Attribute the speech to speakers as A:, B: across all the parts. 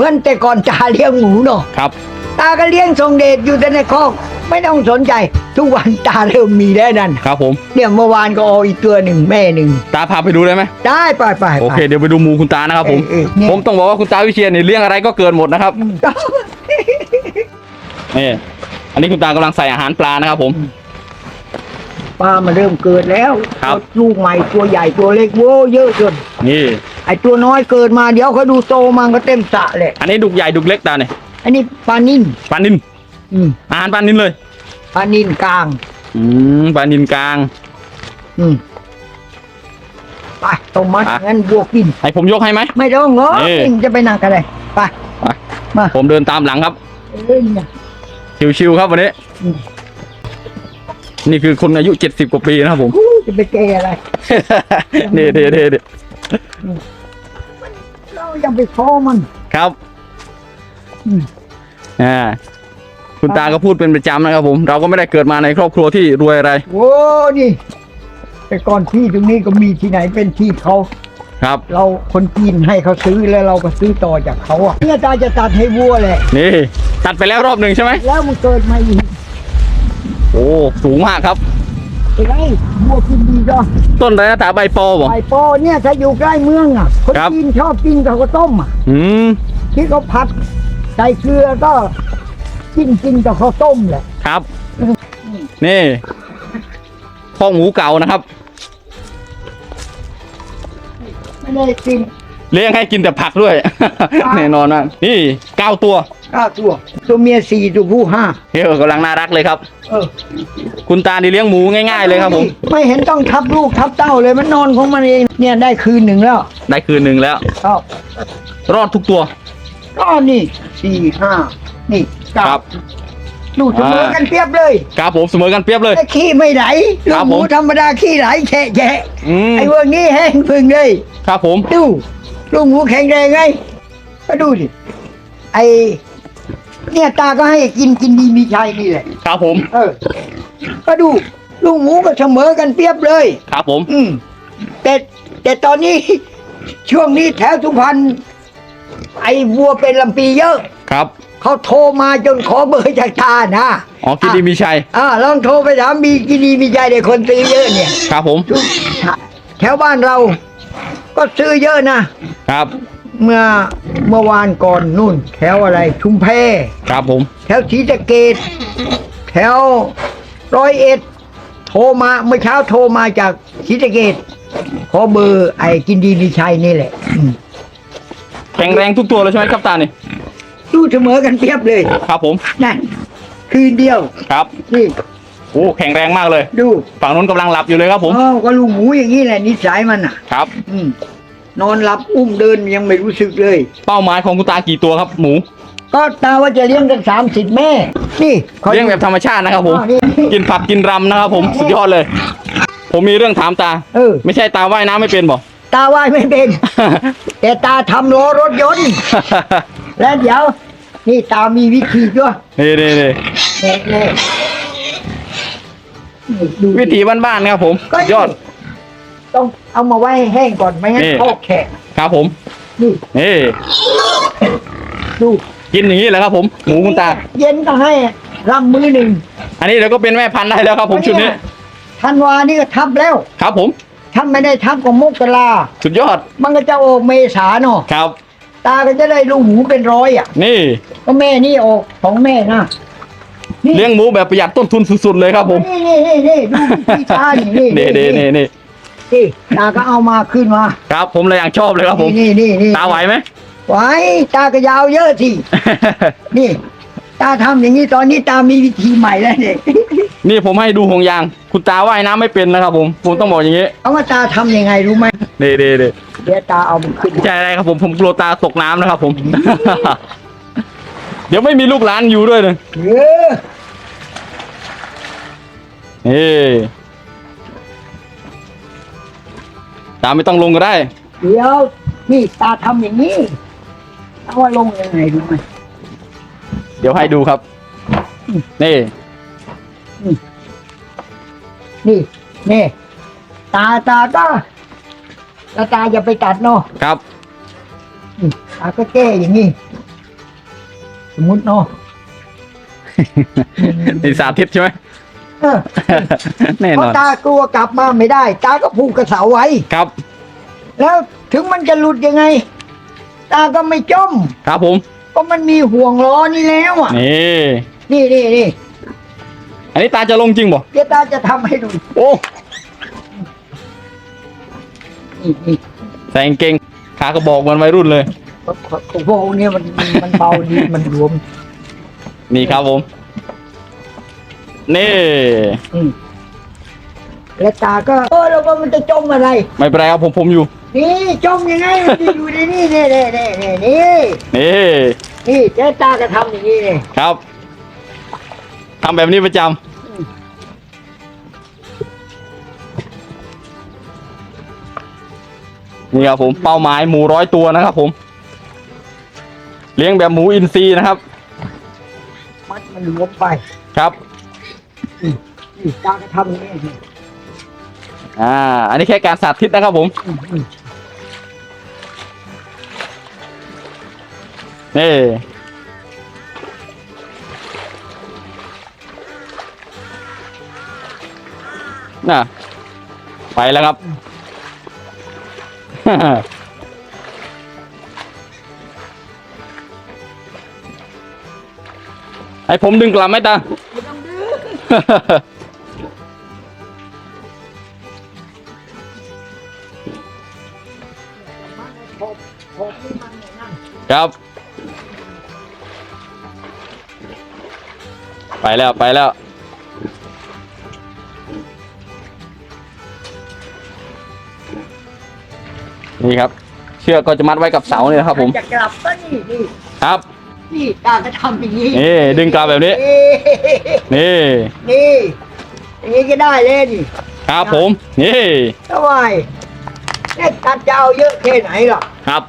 A: มือนแต่ก่อนตาเลี้ยงหมูเนาะ
B: ครับ
A: ตาก็เลี้ยงทรงเดชอยู่แต่ในคอกไม่ต้องสนใจ ทุกวันตาเริ่มมีแล้วนั่น
B: ครับผม
A: เนี่ยเมื่อวานก็เอาอีกตัวหนึ่งแม่หนึ่ง
B: ตาพาไปดูได้ไหม
A: ได้ไปไปไป
B: โอเค เดี๋ยวไปดูหมูคุณตานะครับผม
A: เออเออเนี่ย
B: ผมต้องบอกว่าคุณตาวิเชียนเนี่ยเลี้ยงอะไรก็เกินหมดนะครับนี่อันนี้คุณตากำลังใส่อาหารปลานะครับผม
A: ปลามันเริ่มเกิดแล้ว
B: ครับ
A: ลูกใหม่ตัวใหญ่ตัวเล็กโว้เยอะจน
B: นี่
A: ไอตัวน้อยเกิดมาเดี๋ยวเขาดูโตมันก็เต็มสระเลย
B: อันนี้ดุกใหญ่ดุกเล็กตาเนี่ย
A: อันนี้ปลานิ่น
B: ปลานิน
A: อืม
B: อาหารปลานินเลย
A: ปลานิ่นกลาง
B: อืมปลานินกลาง
A: อืมไปต้มมัด
B: อะ
A: งั้นบวกกิน
B: ให้ผมยกให้ไหม
A: ไม่ต้องเหรอ
B: นี่
A: เองจะไปนั่งกันเลยไป
B: ไป
A: มา
B: ผมเดินตามหลังครับ
A: เอ้ยเนี่ย
B: ชิวๆครับวันนี้
A: อืม
B: นี่คือคนอายุเจ็ดสิบกว่าปีนะครับผม
A: อู้จะไปเกยอะไร
B: เด้เด้เด้เด้
A: เรายังไปคอมัน
B: ครับ
A: อืม
B: อ่าคุณตาก็พูดเป็นประจำนะครับผม เราก็ไม่ได้เกิดมาในครอบครัวที่รวยอะไร
A: โอ้นี่ แต่ก่อนที่ตรงนี้ก็มีที่ไหนเป็นที่เขา
B: ครับ
A: เราคนจีนให้เขาซื้อแล้วเราก็ซื้อต่อจากเขาอะเนี่ยตาจะตัดให้วัวแหละ
B: นี่ ตัดไปแล้วรอบหนึ่งใช่ไหม
A: แล้วมันเกิดมาอีก
B: โอ้สูงมากครับ
A: เป็นไงวัวกินดีจ้ะ
B: ต้นอะไรนะตาใบปอบ่
A: ไก่ปอเนี่ยถ้าอยู่ใกล้เมืองอะคน
B: ครับ
A: จีนชอบกินกับข้าวต้มอะ
B: อืม
A: ที่เขาผัดใส่เกลือก็กินกินกับข้าวต้มแหละ
B: ครับ นี่ข้องหมูเก่านะครับ
A: ไม่ได้กิน
B: เลี้ยงให้กินแต่ผักด้วย แน่นอนมากนี่เก้าตัว
A: ข้าวตัว ตัวเมียสี่ตัวผู้ห้า
B: เฮ้ยกำลังน่ารักเลยครับ
A: เออ
B: คุณตานี่เลี้ยงหมูง่าย ๆเลยครับผม
A: ไม่เห็นต้องทับลูกทับเต้าเลยมันนอนของมันเองเนี่ยได้คืนหนึ่งแล้ว
B: ได้คืนหนึ่งแล้ว
A: ครับ
B: รอดทุกตัว
A: ก็นี่สี่ห้านี่เก้า
B: ครับ
A: ลูกเสมอกันเปรียบเลย
B: ครับผมเสมอกันเปรียบเลย
A: แต่ขี้ไม่ไหล
B: ค
A: ลู
B: รั
A: ก
B: บ
A: หมู
B: ผม
A: ธรรมดาขี้ไหลแฉะแฉะ
B: อืม
A: ไอ้พวกนี้แห้งพึ่งเลย
B: ครับผม
A: ดูลูกหมูแข็งแรงไงก็ดูดิไอ เนี่ยตาก็ให้กินกินดีมีชัยนี่แหละ
B: ครับผม
A: เออ ก็ดู ลูกหมูก็เสมอกันเปรียบเลย
B: ครับผม
A: อืม แต่แต่ตอนนี้ ช่วงนี้แถวสุพรรณไอ้วัวเป็นลำปีเยอะ
B: ครับ
A: เขาโทรมาจนขอเบอร์จากตานะ
B: อ๋อกินดีมีชัย
A: อ่าลองโทรไปถามมีกินดีมีใจเด็กคนซื้อเยอะเนี่ย
B: ครับผม
A: ทุกแถวบ้านเรา ก็ซื้อเยอะนะ
B: ครับ
A: เมื่อเมื่อวานก่อนนู่น แถวอะไร ชุมแพ
B: ครับผม
A: แถวศรีสะเกดแถวร้อยเอ็ด โทรมาเมื่อเช้าโทรมาจากศรีสะเกดขอเบอร์ไอ้กินดีมีชัยนี่แหละอืม
B: แข็งแรงทุกตัวเลยใช่ไหมครับตานี่
A: ดูเสมอกันเพียบเลย
B: ครับผม
A: นั่น คืนเดียว
B: ครับ
A: นี่
B: โอ้แข็งแรงมากเลย
A: ดู
B: ฝั่งนู้นกำลังหลับอยู่เลยครับผม
A: อ๋อก็ลูกหมูอย่างนี้แหละนิสัยมันอะ
B: ครับ
A: อืม นอนหลับอุ้มเดินยังไม่รู้สึกเลย
B: เป้าหมายของคุณตากี่ตัวครับ หมู
A: ก็ตาว่าจะเลี้ยงกันสามสิบแม่ นี่ขา
B: เลี้ยงแบบธรรมชาตินะครับผม
A: อ๋อนี่
B: กินผักกินรำนะครับผมสุดยอดเลย ผมมีเรื่องถามตา
A: เออ
B: ไม่ใช่ตาว่ายน้ำไม่เป็นบ่
A: ตาว่ายไม่เป็น แต่ตาทำล้อรถยนต์ แล้วเดี๋ยว นี่ตามีวิธีด้วย
B: นี่นี่นี่
A: เน่เน่นี่ดู
B: วิถีบ้านๆครับผม
A: ก็
B: สุดยอด
A: ต้องเอามาไว้ให้แห้งก่อนไม่งั้น
B: นี่
A: ทอกแข็ง
B: ครับผม
A: นี่
B: นี่
A: ดู
B: กินอย่างนี้แหละครับผมหมูคุณตา
A: เย็นก็ให้รำมือหนึ่ง
B: อันนี้เดี๋ยวก็เป็นแม่พันธุ์ได้แล้วครับผมชุดนี้
A: ธันวานี่ก็ทับแล้ว
B: ครับผม
A: ถ้าไม่ได้ทับก็มกรา
B: สุดยอด
A: มันก็จะออกเมษาเนาะ
B: ครับ
A: ตาก็จะได้ลูกหมูเป็นร้อยอะ
B: นี่
A: ก็แม่นี่ออกของแม่นะนี่
B: เลี้ยงหมูแบบประหยัดต้นทุนสุดๆเลยครับผม
A: นี่นี่นี่นี่ดูพี่ตานี่นี่
B: นี่นี่นี่นี่
A: นี่ตาก็เอามาขึ้นมา
B: ครับผมเลยอย่างชอบเลยครับผม
A: นี่นี่นี่
B: ตาไหวไหม
A: ไหวตาก็ยาวเยอะสิ นี่ ตาทำอย่างนี้ตอนนี้ตามีวิธีใหม่แล้วเนี่ย
B: นี่ผมให้ดูห่วงยาง คุณตาว่ายน้ำไม่เป็นนะครับ ผมผมต้องบอกอย่างนี้
A: เอาว่าตาทำยังไงรู้ไหม
B: นี่นี่นี่
A: เดี๋ยวตาเอามันขึ้น
B: ใช่อะไรครับผมผมกลัวตาตกน้ำนะครับ ผม เดี๋ยวไม่มีลูกหลานอยู่ด้วยเลย
A: เออ
B: นี่ ตาไม่ต้องลงก็ได้
A: เดี๋ยวนี่ตาทำอย่างนี้เอาว่าลงยังไงรู้ไหม
B: เดี๋ยวให้ดูครับนี่
A: นี่นี่ตาตาก็ตาตาอย่าไปตัดเนาะ
B: ครับ
A: นี่ตาก็แก้อย่างนี้สมมติเนาะ
B: นี่สาธิตใช่ไหม
A: เออ
B: แน่
A: เพ
B: นอ
A: ราะ
B: น
A: ตากลัวกลับมาไม่ได้ ตาก็ผูกกระเสาไว้
B: ครับ
A: แล้วถึงมันจะหลุดยังไง ตาก็ไม่จม
B: ครับผม
A: ก็มันมีห่วงล้อนี่แล้วอะ
B: นี่
A: นี่นี่นี่
B: อันนี้ตาจะลงจริงบ่
A: เดี๋ยวตาจะทำให้ดู
B: โอ้
A: นี่นี่
B: ใส่กางเกง ขากระบอกเหมือนวัยรุ่นเลย
A: พวกเนี้ยมันมันเบาดีมันรวม
B: นี่ครับผม นี่
A: อืมแล้วตาก็เออแล้วก็มันจะจมอะไร
B: ไม่เป็นไรครับผมผมอยู่
A: นี่จมยังไงมันจะอยู่ในนี่นี่นี่นี่นี่นี่
B: นี่
A: นี่เจ๊ตาก็ทำอย่างนี้เลย
B: ครับทำแบบนี้ประจำนี่ครับผมเป้าหมายหมูร้อยตัวนะครับผม เลี้ยงแบบหมูอินทรีย์นะครับ
A: มัดมันรวมไป
B: ครับ
A: นี่ตาก็ทำอย่างนี้
B: อ่า อันนี้แค่การสาธิตนะครับผม
A: อืมอืม
B: นี่น่ะ ไปแล้วครับให้ผมดึงกลับไหมตา ครับ ไปแล้วไปแล้ว นี่ครับ เชือกก็จะมัดไว้กับเสาเนี่ยนะครับผม
A: จะกลับก็นี่นี่
B: ครับ
A: นี่ตาก็ทำอย่างนี้
B: นี่ดึงกลับแบบนี้ นี่
A: นี่อย่างนี้ก็ได้เลยนี่
B: ครับผม นี่
A: ทำไมเนี่ยตัดจะเอาเยอะแค่ไหนหรอก
B: ครับ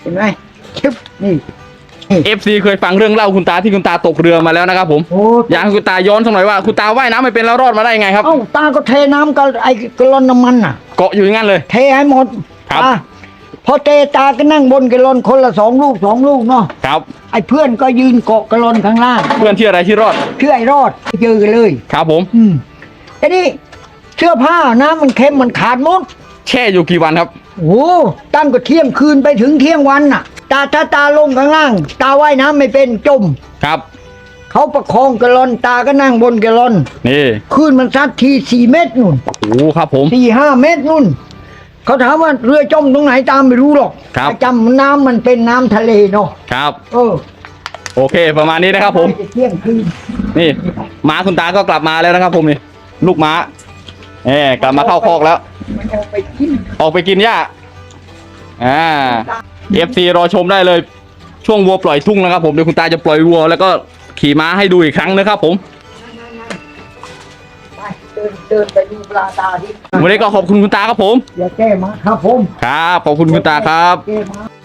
A: เห็นไหมชึบนี่
B: FC เคยฟังเรื่องเล่าคุณตาที่คุณตาตกเรือมาแล้วนะครับผม
A: โอ้
B: อยากให้คุณตาย้อนสักหน่อยว่าคุณตาว่ายน้ำไม่เป็นแล้วรอดมาได้ยังไงครับ
A: เอ้าตาก็เทน้ำกับไอ้กะลอนน้ำมันน่ะ
B: เกาะอยู่อย่างนั้นเลย
A: เทให้หมด
B: ครับ
A: อะ พอเทตาก็นั่งบนกะลอนคนละสองลูกสองลูกเนาะ
B: ครับ
A: ไอ้เพื่อนก็ยืนเกาะกะลอนข้างล่าง
B: เพื่อนที่ออะไรที่รอด
A: เชื่อไอ้รอดไปเจอกันเลย
B: ครับผม
A: อืมไอ้นี่เสื้อผ้าน้ำมันเค็มมันขาดหมด
B: แช่อยู่กี่วันครับ
A: โอ้โหตั้งก็เที่ยงคืนไปถึงเที่ยงวันน่ะ ตาถ้าตาลงข้างล่าง ตาว่ายน้ำไม่เป็นจม
B: ครับ
A: เขาประคองกะลอนตาก็นั่งบนกะลอน
B: นี่
A: คลื่นมันซัดทีสี่เมตรนู่น
B: โอ้ครับผม
A: สี่ห้าเมตรนู่น เขาถามว่าเรือจมตรงไหนตามไม่รู้หรอก
B: ครับ
A: แต่จำน้ำมันเป็นน้ำทะเลเนาะ
B: ครับ
A: เออ
B: โอเค ประมาณนี้นะครับผม
A: จะเที่ยงคืน
B: นี่ม้าคุณตาก็กลับมาแล้วนะครับ ผมนี่ลูกม้าเอ่กลับมาเข้าคอกแล้ว
A: มันออกไปกิน
B: ออกไปกินหญ้าอ่าเอฟซีรอชมได้เลย ช่วงวัวปล่อยทุ่งนะครับผมเดี๋ยวคุณตาจะปล่อยวัว แล้วก็ขี่ม้าให้ดูอีกครั้งนะครับผม
A: ไป เดินเดินไปดูปลาตาที่
B: วันนี้ก็ขอบคุณคุณตาครับผม
A: อย่าแก้มาครับผม
B: ครับ ขอบคุณคุณตาครับ
A: แก้มา